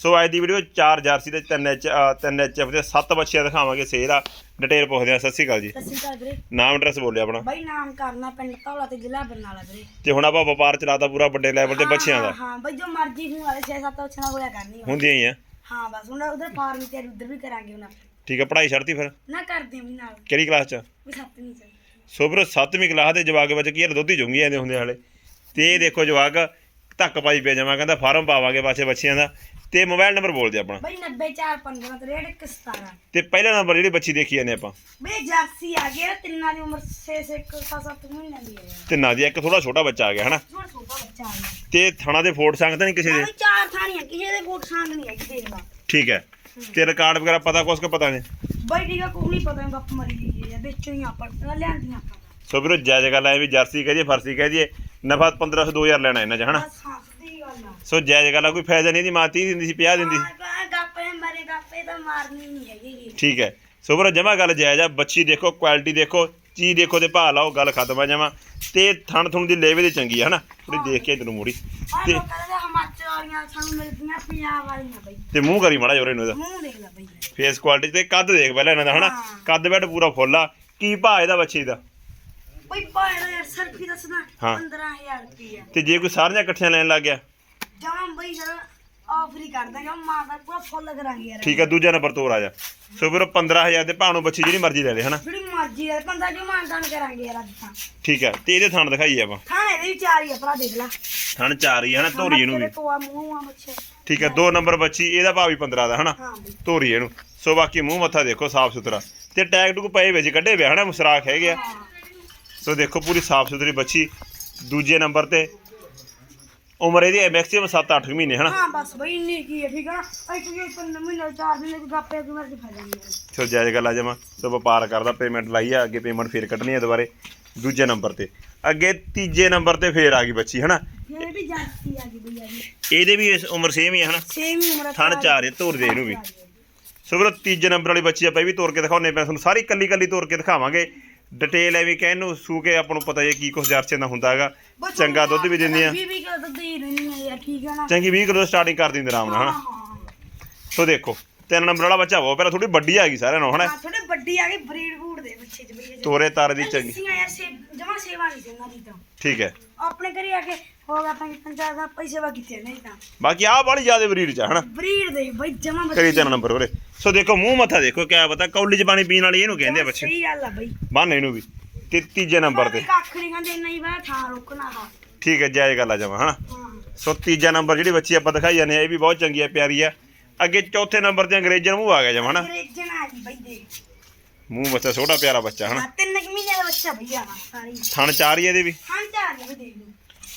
ਸੋ ਅੱਜ ਦੀ video 4 jersey ਤੇ 3 H 3 HF ਦੇ 7 ਬੱਚਿਆਂ ਦਿਖਾਵਾਂਗੇ ਸੇਲ ਆ ਡਿਟੇਲ ਪੁੱਛਦੇ ਆ ਸਤਿ ਸ਼੍ਰੀ ਅਕਾਲ ਜੀ। ਸਤਿ ਸ਼੍ਰੀ ਅਕਾਲ ਵੀਰੇ। ਨਾਮ ਐਡਰੈਸ ਬੋਲਿਓ ਆਪਣਾ। ਬਾਈ ਨਾਮ ਕਰਨਾ ਪਿੰਡ ਧੌਲਾ ਤੇ ਜ਼ਿਲ੍ਹਾ ਬਰਨਾਲਾ ਵੀਰੇ। ਤੇ ਹੁਣ ਆਪਾਂ ਵਪਾਰ ਚਲਾਤਾ ਪੂਰਾ ਵੱਡੇ ਲੈਵਲ ਤੇ ਬੱਚਿਆਂ ਦਾ। ਹਾਂ, ਬਾਈ ਜੋ ਮਰਜ਼ੀ ਨੂੰ ਵਾਲੇ 6-7 ਉੱਛਣਾ ਹੋਇਆ ਕਰਨੀ ਆ। ਹੁੰਦੀਆਂ ਹੀ ਆ। ਹਾਂ ਬਸ ਹੁਣ ਉਧਰ ਫਾਰਮ ਤੇ ਉਧਰ ਵੀ ਕਰਾਂਗੇ ਉਹਨਾਂ ਠੀਕ ਹੈ ਪੜ੍ਹਾਈ ਛੱਡਤੀ ਫਿਰ? ਨਾ ਕਰਦੇ ਵੀ ਨਾਲ। ਕਿਹੜੀ ਕਲਾਸ ਚ? ਵੀ ਸੱਤ ਨਹੀਂ ਚੱਲ ਸੋ ਵੀਰੋ 7ਵੀਂ ਕਲਾਸ ਦੇ ਜਵਾਕ ਵਿੱਚ ਕੀ ਹੈ ਦੁੱਧ ਹੀ ਚੁੰਗੀ ਜਾਂਦੇ ਹੁੰਦੇ ਹਾਲੇ। ਤੇ ਇਹ ਦੇਖੋ ਜਵਾਕ ਧੱਕ ਪਾਈ ਪਿਆ ਜਮਾ ਕਹਿੰਦਾ ਫਾਰਮ ਪਾਵਾਂਗੇ ਪਾਸੇ ਬੱਚਿਆਂ ਦਾ। ਤੇ ਮੋਬਾਈਲ ਨੰਬਰ ਬੋਲ ਦੇ ਆਪਣਾ। ਬਾਈ 90415 63 17 ਤੇ ਪਹਿਲਾ ਨੰਬਰ ਜਿਹੜੀ ਬੱਚੀ ਦੇਖੀ ਜਾਂਦੇ ਆਪਾਂ। ਬਈ ਜਰਸੀ ਆ ਗਿਆ ਤਿੰਨਾਂ ਦੀ ਉਮਰ 6 6 7 ਮਹੀਨਿਆਂ ਦੀ ਹੈ ਯਾਰ। ਤੇ ਨਾ ਦੀ ਇੱਕ ਥੋੜਾ ਛੋਟਾ ਬੱਚਾ ਆ ਗਿਆ ਹਨਾ? ਥੋੜਾ ਛੋਟਾ ਬੱਚਾ ਆ ਗਿਆ। ਤੇ ਥਣਾ ਦੇ ਫੋਟ ਸੰਗ ਤਾਂ ਨਹੀਂ ਕਿਸੇ ਦੇ? ਚਾਰ ਥਾਣੀਆਂ ਕਿਸੇ ਦੇ ਕੋਟ ਸੰਗ ਨਹੀਂ ਹੈਗੀ ਦੇਖ ਲਾ। ਠੀਕ ਹੈ। ਤੇ ਰਿਕਾਰਡ ਵਗੈਰਾ ਪਤਾ ਕੁਛ ਕੁ ਪਤਾ ਨਹੀਂ ਬਾਈ ਠੀਕ ਆ ਕੋਈ ਨਹੀਂ ਪਤਾ ਗੱਪ ਮਰੀ ਗਈ ਹੈ ਵਿੱਚੋਂ ਹੀ ਆਪਾਂ ਲਿਆਂਦੀਆਂ ਆਪਾਂ। ਸੋ ਵੀਰੋ ਜਾਇਜ਼ ਗੱਲ ਹੈ ਵੀ ਜਰਸੀ ਕਹਦੀਏ ਫਰਸੀ ਕਹਦੀਏ ਨਫਾ 1500 2000 ਲੈਣਾ ਇਹਨਾਂ ਚ ਹਨਾ? ਹਾਂ। ਸੋ ਜਾਇਜ਼ ਗੱਲ ਆ ਕੋਈ ਫਾਇਦਾ ਨਹੀਂ ਦੀ ਮਾਂ 30 ਦਿੰਦੀ ਸੀ 50 ਦਿੰਦੀ ਸੀ। ਹਾਂ, ਗੱਪੇ ਮਾਰੇ ਗੱਪੇ ਤਾਂ ਮਾਰਨੀ ਨਹੀਂ ਹੈਗੀ। ਠੀਕ ਹੈ। ਸੋ ਵੀਰੋ ਜਮਾ ਗੱਲ ਜਾਇਜ਼ ਆ ਬੱਚੀ ਦੇਖੋ ਕੁਆਲਿਟੀ ਦੇਖੋ ਚੀਜ਼ ਦੇਖੋ ਤੇ ਭਾਅ ਲਾਓ ਗੱਲ ਖਤਮ ਆ ਜਮਾ। ਤੇ ਥਣ ਥੁਣ ਦੀ ਲੇਵੇ ਦੀ ਚੰਗੀ ਆ ਹਨਾ? ਥੋੜੀ ਦੇਖ ਕੇ ਤੈਨੂੰ ਮੂੜੀ। ਆਹ ਤੇ ਲੋਕਾਂ ਦੇ ਹਿਮਾਚਲ ਵਾਲੀਆਂ ਸਾਨੂੰ ਮਿਲਦੀਆਂ ਪੰਜਾਬ ਵਾਲੀਆਂ ਬਈ। ਤੇ ਮੂੰਹ ਕਰੀ ਮਾੜਾ ਜੋਰੇ ਨੂੰ ਇਹਦਾ। ਮੂੰਹ ਦੇਖ ਲੈ ਬਈ। ਫੇਸ ਕੁਆਲਿਟੀ ਤੇ ਕੱਦ ਦੇਖ ਪਹਿਲਾਂ ਇਹਨਾਂ ਦਾ ਹਨਾ? ਹਾਂ। ਕੱਦ ਬੈਡ ਪੂਰਾ ਫੁੱਲ ਆ। ਕੀ ਭਾਅ ਇਹਦਾ ਬੱਚੀ ਦਾ? ਬਈ ਬਾਹਰ ਯਾਰ ਸਰਫੀ ਦੱਸਣਾ ਹਾਂ। 15000 ਰੁਪਏ ਤੇ ਜੇ ਕੋਈ ਸਾਰੀਆਂ ਇਕੱਠੀਆਂ ਲੈਣ ਲੱਗ ਗਿਆ? ਜਮਾਂ ਬਈ ਜਰਾ ਆਫਰ ਹੀ ਕਰ ਦਾਂਗੇ ਮਾਂ ਦਾ ਪੂਰਾ ਫੁੱਲ ਕਰਾਂਗੇ ਯਾਰ। ਠੀਕ ਆ ਦੂਜਾ ਨੰਬਰ ਤੋਰ ਆ ਜਾ। ਸੋ ਵੀਰੋ 15000 ਦੇ ਨੂੰ ਬੱਚੀ ਜਿਹੜੀ ਮਰਜ਼ੀ ਲੈ ਲੈ ਹਨਾ? ਜਿਹੜੀ ਮਰਜ਼ੀ ਯਾਰ ਬੰਦਾ ਜੋ ਮਾਨਦਾਨ ਕਰਾਂਗੇ ਯਾਰ ਅੱਜ ਤਾਂ। ਠੀਕ ਹੈ ਤੇ ਇਹਦੇ ਥਣ ਦਿਖਾਈਏ ਆਪਾਂ। ਖਾਣੇ ਦੇ ਵੀ ਚਾਰ ਹੀ ਆ ਭਰਾ ਦੇਖ ਲੈ। ਥਣ ਚਾਰ ਹੀ ਧੋਰੀ ਇਹਨੂੰ ਵੀ। ਤੋਆ ਮੂੰਹ ਆ ਬੱਚੇ ਠੀਕ ਹੈ ਦੋ ਨੰਬਰ ਬੱਚੀ ਇਹਦਾ ਭਾਅ ਵੀ 15 ਦਾ ਹਨਾ? ਹਾਂ ਬਈ। ਧੋਰੀ ਇਹਨੂੰ। ਸੋ ਬਾਕੀ ਮੂੰਹ ਮੱਥਾ ਦੇਖੋ ਸਾਫ਼ ਸੁਥਰਾ। ਤੇ ਟੈਗ ਟੂਕ ਪਏ ਵਿੱਚ ਕੱਢੇ ਪਿਆ ਹਨਾ? ਮੁਸਰਾਖ ਹੈਗੇ ਆ। ਹਾਂ। ਸੋ ਦੇਖੋ ਪੂਰੀ ਸਾਫ਼ ਸੁਥਰੀ ਬੱਚੀ। ਦੂਜੇ ਨੰਬਰ ਤੇ ਉਮਰ ਇਹਦੀ ਮੈਕਸਿਮਮ 7-8 ਮਹੀਨੇ ਹਨਾ? ਹਾਂ ਬਸ ਬਈ ਇੰਨੀ ਕੀ ਹੈ ਠੀਕ ਆ? ਅਸੀਂ ਕੋਈ ਪੰਨ ਮਹੀਨੇ ਚਾਰ ਦਿਨ ਕੋਈ ਗੱਪੇ ਕੋਈ ਮਰਜ਼ੀ ਫੜ ਯਾਰ ਸੋ ਜਾਇਜ਼ ਗੱਲ ਆ ਜਮਾ। ਸੋ ਵਪਾਰ ਕਰਦਾ ਪੇਮੈਂਟ ਲਾਈ ਆ ਅੱਗੇ ਪੇਮੈਂਟ ਫੇਰ ਕੱਢਣੀ ਆ ਦੁਬਾਰੇ। ਦੂਜੇ ਨੰਬਰ ਤੇ। ਅੱਗੇ ਤੀਜੇ ਨੰਬਰ ਤੇ ਫੇਰ ਆ ਗਈ ਬੱਚੀ ਹਨਾ? ਇਹ ਵੀ ਜਾਤੀ ਆ ਗਈ ਬਈ ਆ ਜੀ ਇਹਦੇ ਵੀ ਇਸ ਉਮਰ ਸੇਮ ਹੀ ਆ ਹਨਾ? ਸੇਮ ਹੀ ਉਮਰ ਆ ਥਣ ਚਾਰ ਇਹ ਤੋਰ ਦੇ ਇਹਨੂੰ ਵੀ। ਸੋ ਵੀਰੋ ਤੀਜੇ ਨੰਬਰ ਵਾਲੀ ਬੱਚੀ ਆਪਾਂ ਇਹ ਵੀ ਤੋਰ ਕੇ ਦਿਖਾਉਨੇ ਪਏ ਤੁਹਾਨੂੰ ਸਾਰੀ ਕੱਲੀ ਕੱਲੀ ਤੋਰ ਕੇ ਦਿਖਾਵਾਂਗੇ। ਡਿਟੇਲ ਐਵੇਂ ਕਹਿਣ ਨੂੰ ਸੂ ਕੇ ਆਪਾਂ ਨੂੰ ਪਤਾ ਹੈ ਕੀ ਕੁਛ ਜਰਸੇ ਦਾ ਹੁੰਦਾ ਹੈਗਾ। ਚੰਗਾ ਦੁੱਧ ਵੀ ਦਿੰਦੀ ਆ ਵੀ ਵੀ ਕਰ ਦੁੱਧ ਹੀ ਰਹਿੰਦੀ ਆ ਯਾਰ ਠੀਕ ਆ ਨਾ? ਚੰਗੀ 20 ਕਿਲੋ ਸਟਾਰਟਿੰਗ ਕਰ ਦਿੰਦੇ ਆਰਾਮ ਨਾਲ ਹਨਾ? ਸੋ ਦੇਖੋ ਤਿੰਨ ਨੰਬਰ ਵਾਲਾ ਬੱਚਾ ਬਹੁਤ ਪਹਿਲਾਂ ਥੋੜੀ ਵੱਡੀ ਆ ਗਈ ਸਾਰਿਆਂ ਨੂੰ ਹਨਾ? ਥੋੜੇ ਵੱਡੀ ਆ ਗਈ ਬਰੀਡ ਬੂਡ ਦੇ ਬੱਚੇ ਚ ਬਈ ਤੋਰੇ ਤਾਰੇ ਦੀ ਚੰਗੀ। ਯਾਰ ਸੇ ਜਮਾ ਸੇਵਾ ਨਹੀਂ ਸੀ ਇਹਨਾਂ ਦੀ ਤਾਂ। ਠੀਕ ਹੈ। ਆਪਣੇ ਘਰੇ ਆ ਕੇ ਹੋ ਗਿਆ ਪੰਜ ਪੰਜਾਹ ਦਾ ਪੈਸੇ ਵਾ ਕਿਤੇ ਨਹੀਂ ਤਾਂ। ਬਾਕੀ ਆਹ ਬੜੀ ਜ਼ਿਆਦਾ ਬਰੀਡ ਚ ਹਨਾ? ਬਰੀਡ ਦੇ ਬਈ ਜਮਾ ਕਰੀ ਤਿੰਨ ਨੰਬਰ ਵੀਰੇ ਸੋ ਦੇਖੋ ਮੂੰਹ ਮੱਥਾ ਦੇਖੋ ਕਿਆ ਪਤਾ ਕੌਲੀ ਚ ਪਾਣੀ ਪੀਣ ਵਾਲੀ ਇਹਨੂੰ ਕਹਿੰਦੇ ਆ ਬੱਚੇ। ਸਹੀ ਗੱਲ ਆ ਬਈ। ਬੰਨ ਇਹਨੂੰ ਵੀ ਤੇ ਤੀਜੇ ਨੰਬਰ ਤੇ। ਕੱਖ ਨਹੀਂ ਕਹਿੰਦੇ ਨਹੀਂ ਵਾ ਥਾਂ ਰੋਕਣਾ ਦਾ ਠੀਕ ਹੈ ਜਾਇਜ਼ ਗੱਲ ਆ ਜਮਾ ਹਨਾ? ਹਾਂ। ਸੋ ਤੀਜਾ ਨੰਬਰ ਜਿਹੜੀ ਬੱਚੀ ਆਪਾਂ ਦਿਖਾਈ ਜਾਂਦੇ ਆ ਇਹ ਵੀ ਬਹੁਤ ਚੰਗੀ ਆ ਪਿਆਰੀ ਆ। ਅੱਗੇ ਚੌਥੇ ਨੰਬਰ ਤੇ ਅੰਗਰੇਜ਼ਨ ਮੂੰਹ ਆ ਗਿਆ ਜਮਾ ਹਨਾ? ਅੰਗਰੇਜ਼ਣ ਆ ਗਈ ਬਈ ਦੇ। ਮੂੰਹ ਬੱਚਾ ਛੋਟਾ ਪਿਆਰਾ ਬੱਚਾ ਹਨਾ? ਹਾਂ, ਤਿੰਨ ਕੁ ਮਹੀਨੇ ਦਾ ਬੱਚਾ ਭਈ ਆ ਸਾਰੀ। ਥਣ ਚਾਰ ਹੀ ਇਹਦੇ ਵੀ? ਹਾਂ ਚਾਰ ਨੇ ਦੇਖ ਲਓ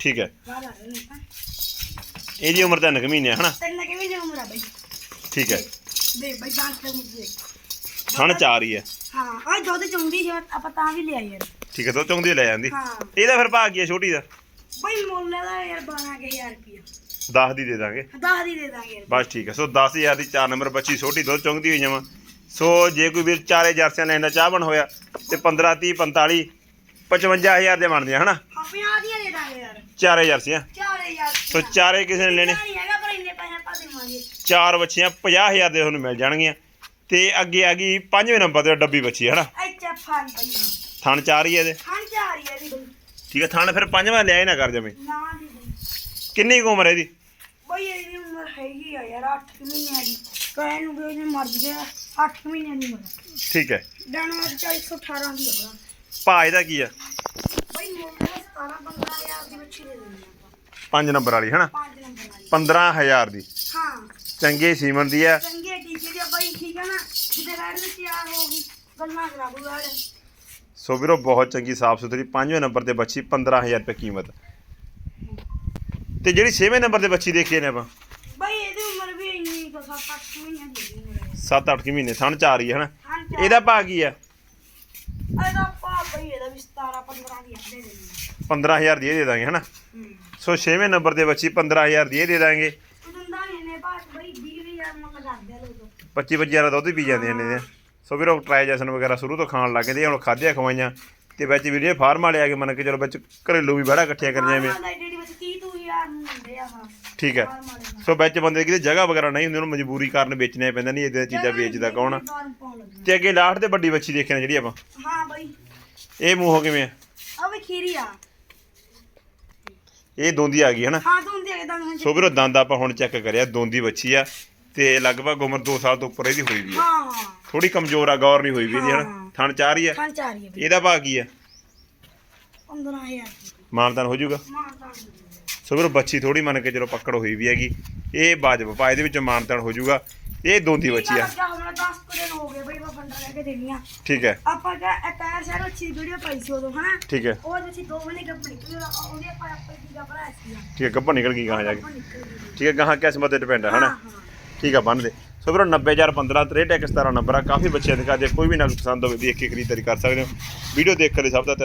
ਠੀਕ ਹੈ। ਇਹਦੀ ਉਮਰ ਤਿੰਨ ਕੁ ਮਹੀਨੇ ਆ ਹਨਾ? ਤਿੰਨ ਕੁ ਮਹੀਨੇ ਉਮਰ ਆ ਬਈ। ਠੀਕ ਹੈ। ਦੇ ਬਈ ਬਾਤ ਕਰ ਥਣ ਚਾਰ ਹੀ। ਹੈ ਹਾਂ ਆ ਦੁੱਧ ਚੁੰਦੀ ਸੀ ਆਪਾਂ ਤਾਂ ਵੀ ਲਿਆ ਯਾਰ ਠੀਕ ਹੈ ਦੋ ਚੌਂਦੀ ਲੈ ਜਾਂਦੀ। ਹਾਂ। ਇਹਦਾ ਫਿਰ ਭਾਅ ਕੀ ਹੈ ਛੋਟੀ ਦਾ? ਬਈ ਮੁੱਲ ਦਾ ਯਾਰ 12000 ਰੁਪਇਆ 10 ਦੀ ਦੇ ਦਾਂਗੇ। 10 ਦੀ ਦੇ ਦਾਂਗੇ ਯਾਰ। ਬਸ ਠੀਕ ਹੈ ਸੋ 10000 ਦੀ 4 ਨੰਬਰ ਬੱਚੀ ਛੋਟੀ ਦੁੱਧ ਚੌਂਦੀ ਹੋਈ ਜਮਾ ਸੋ ਜੇ ਕੋਈ ਵੀਰ ਚਾਰੇ ਜਰਸੀਆਂ ਲੈਣ ਦਾ ਚਾਹਬਣ ਹੋਇਆ ਤੇ 15 30 45 55000 ਦੇ ਬਣਦੇ ਆ ਹਨਾ? ਹਾਂ 50 ਦੀਆਂ ਦੇ ਦਾਂਗੇ ਯਾਰ। ਚਾਰੇ ਜਰਸੀਆਂ। 4000 ਸੋ ਚਾਰੇ ਕਿਸੇ ਨੇ ਲੈਣੇ। ਚਾਰ ਬੱਚੀਆਂ 50000 ਦੇ ਤੁਹਾਨੂੰ ਮਿਲ ਜਾਣਗੀਆਂ। ਤੇ ਅੱਗੇ ਆ ਗਈ ਪੰਜਵੇਂ ਨੰਬਰ ਤੇ ਡੱਬੀ ਬੱਚੀ ਹਨਾ? ਅੱਛਾ ਫਾਨ ਬਈ ਹਾਂ ਥਣ ਚਾਰ ਹੀ ਇਹਦੇ। ਹਾਂ ਚਾਰ ਹੀ ਆ ਦੀ ਬਈ ਠੀਕ ਹੈ ਥਣ ਫਿਰ ਪੰਜਵਾਂ ਲਿਆ ਹੀ ਨਾ ਕਰ ਜਮੇ। ਨਾ ਦੀ ਬਈ ਕਿੰਨੀ ਕੁ ਉਮਰ ਹੈ ਇਹਦੀ? ਬਈ ਇਹਦੀ ਉਮਰ ਹੈਗੀ ਆ ਯਾਰ 8 ਮਹੀਨਿਆਂ ਦੀ। ਕਹਿਣ ਨੂੰ ਵੀ ਉਹਨੇ ਮਰ ਗਿਆ 8 ਮਹੀਨਿਆਂ ਦੀ ਉਮਰ। ਠੀਕ ਹੈ। ਡਾਣਾ 418 ਦੀ ਹੋਣਾ ਭਾਅ ਇਹਦਾ ਕੀ ਆ? ਬਈ ਮੁੱਲ 17 15000 ਦੀ ਬੱਚੀ ਦੇ ਦਿੰਦੇ ਆਪਾਂ। ਪੰਜ ਨੰਬਰ ਵਾਲੀ ਹਨਾ? 5 ਨੰਬਰ ਵਾਲੀ। 15000 ਦੀ। ਹਾਂ। ਚੰਗੇ ਸੀਮਨ ਦੀ ਆ। ਚੰਗੇ ਟੀਕੇ ਦੀ ਆ ਬਈ ਠੀਕ ਹੈ ਨਾ? ਜਿਹਦੇ ਰੈਡ ਵਿੱਚ ਤਿਆਰ ਹੋ ਗਈ ਗੱਲਾਂ ਕਰਾ ਦੂ ਰੈਡ ਸੋ ਵੀਰੋ ਬਹੁਤ ਚੰਗੀ ਸਾਫ਼ ਸੁਥਰੀ ਪੰਜਵੇਂ ਨੰਬਰ ਤੇ ਬੱਚੀ 15000 ਰੁਪਏ ਕੀਮਤ। ਤੇ ਜਿਹੜੀ ਛੇਵੇਂ ਨੰਬਰ ਤੇ ਬੱਚੀ ਦੇਖੀ ਨੇ ਆਪਾਂ? ਬਈ ਇਹਦੀ ਉਮਰ ਵੀ ਇੰਨੀ ਕੋ 7-8 ਮਹੀਨਿਆਂ ਦੀ ਉਮਰ 7-8 ਕਿ ਮਹੀਨੇ ਥਣ ਚਾਰ ਹੀ ਹੈ ਹਨਾ? ਹਾਂ ਇਹਦਾ ਭਾਅ ਕੀ ਆ? ਇਹਦਾ ਪਾ ਬਈ ਇਹਦਾ ਵੀ 17 15 ਦੀ ਅੱਡੇ ਦੇ ਦਿੰਦੇ 15000 ਦੀ ਇਹ ਦੇ ਦਾਂਗੇ ਹਨਾ? ਹੂੰ। ਸੋ ਛੇਵੇਂ ਨੰਬਰ ਤੇ ਬੱਚੀ 15000 ਦੀ ਇਹ ਦੇ ਦਾਂਗੇ ਉਹ ਦਿੰਦਾ ਨਹੀਂ ਇਹਨੇ ਪਾਸ ਬਈ 20000 ਮੁੱਲ ਕਰਦੇ ਆ ਲੋਕ। 25 25 ਦਾ ਦੁੱਧ ਹੀ ਪੀ ਜਾਂਦੀਆਂ ਨੇ। ਸੋ ਵੀਰੋ ਟ੍ਰਾਈਜੈਸ਼ਨ ਵਗੈਰਾ ਸ਼ੁਰੂ ਤੋਂ ਖਾਣ ਲੱਗ ਗਏ ਹੁਣ ਖਾਧਿਆ ਖਵਾਈਆਂ ਤੇ ਵਿੱਚ ਵੀਡੀਓ ਫਾਰਮ ਵਾਲੇ ਆ ਕੇ ਮੰਨ ਕੇ ਚਲੋ ਵਿੱਚ ਘਰੇਲੂ ਵੀ ਬੜਾ ਇਕੱਠੀਆਂ ਕਰੀਆਂ ਜਿਵੇਂ ਹਾਂ ਜਿਹੜੀ ਵਿੱਚ 30 ਤੋਂ ਹਜ਼ਾਰ ਨੂੰ ਹੁੰਦੇ ਆ ਹਾਂ। ਠੀਕ ਹੈ। ਸੋ ਵਿੱਚ ਬੰਦੇ ਦੀ ਕਿਤੇ ਜਗ੍ਹਾ ਵਗੈਰਾ ਨਹੀਂ ਹੁੰਦੀ ਉਹਨੂੰ ਮਜਬੂਰੀ ਕਾਰਨ ਵੇਚਣੇ ਪੈਂਦਾ ਨਹੀਂ ਇਦਾਂ ਚੀਜ਼ਾਂ ਵੇਚਦਾ ਕੌਣ। ਤੇ ਅੱਗੇ ਲਾਸਟ ਤੇ ਵੱਡੀ ਬੱਚੀ ਦੇਖਿਆ ਜਿਹੜੀ ਆਪਾਂ। ਹਾਂ ਬਈ। ਇਹ ਮੂੰਹੋਂ ਕਿਵੇਂ ਆ? ਆ ਵੀ ਖੀਰੀ ਆ। ਇਹ ਦੋਂਦੀ ਆ ਗਈ ਹਨਾ? ਹਾਂ ਹੁੰਦੀ ਆ ਕਿਦਾਂ ਹਾਂ ਸੋ ਵੀਰੋ ਦੰਦ ਆਪਾਂ ਹੁਣ ਚੈੱਕ ਕਰਿਆ ਦੋਂਦੀ ਬੱਚੀ ਆ ਤੇ ਲਗਭਗ ਉਮਰ 2 ਸਾਲ ਤੋਂ ਉੱਪਰ ਇਹਦੀ ਹੋਈ ਵੀ ਆ। ਹਾਂ। ਥੋੜੀ ਕਮਜ਼ੋਰ ਆ ਗੌਰ ਨਹੀਂ ਹੋਈ ਵੀ ਇਹਦੀ ਹਨਾ? ਹਾਂ। ਥਣ ਚਾਰ ਹੀ ਆ। ਖਾਂ ਚਾਰੀ ਆ ਬਈ। ਇਹਦਾ ਭਾਅ ਕੀ ਆ? 15000 ਮਾਨਦਾਨ ਹੋ ਜਾਊਗਾ? ਮਾਂ ਤਾਂ ਸੋ ਵੀਰੋ ਬੱਚੀ ਥੋੜੀ ਮੰਨ ਕੇ ਚਲੋ ਪੱਕੜ ਹੋਈ ਵੀ ਹੈਗੀ। ਇਹ ਬਾਜਬ ਪਾ ਇਹਦੇ ਵਿੱਚ ਮਾਨਦਾਨ ਹੋ ਜਾਊਗਾ। ਇਹ ਦੋਂਦੀ ਬੱਚੀ ਆ। ਹਮਲਾ 10 ਕੁ ਦਿਨ ਹੋ ਗਏ ਬਈ ਮੈਂ ਫੰਡਾ ਲੈ ਕੇ ਦੇਣੀਆਂ ਠੀਕ ਹੈ। ਆਪਾਂ ਕਾ ਅਟਾਇਰ ਸ਼ਹਿਰ ਅੱਛੀ ਵੀਡੀਓ ਪਾਈ ਸੀ ਉਦੋਂ ਹਨਾ? ਠੀਕ ਹੈ। ਉਹ ਵਿੱਚ ਦੋ ਮਹੀਨੇ ਗੱਪ ਨਿਕਲੀ ਉਹਦੇ ਆਪਾਂ ਆਪਾਂ ਕੀ ਗੱਪਰਾ ਸੀ। ਠੀਕ ਹੈ ਗੱਭਾ ਨਿਕਲ ਗਈ ਗਾਂ ਜਾ ਕੇ। ਠੀਕ ਹੈ ਗਾਹਾਂ ਕਿਸਮਤ ਤੇ ਡਿਪੈਂਡ ਹੈ ਹਨਾ ਠੀਕ ਆ ਬੰਨ ਦੇ ਸੋ ਵੀਰੋ 90015 63 17 ਨੰਬਰ ਆ ਕਾਫੀ ਬੱਚਿਆਂ ਦੇ ਘਰ ਜੇ ਕੋਈ ਵੀ ਨਾ ਪਸੰਦ ਹੋਵੇ ਦੇਖ ਕੇ ਖਰੀਦਦਾਰੀ ਕਰ ਸਕਦੇ ਹੋ। ਵੀਡੀਓ ਦੇਖ ਕੇ ਸਭ ਦਾ ਤਹਿ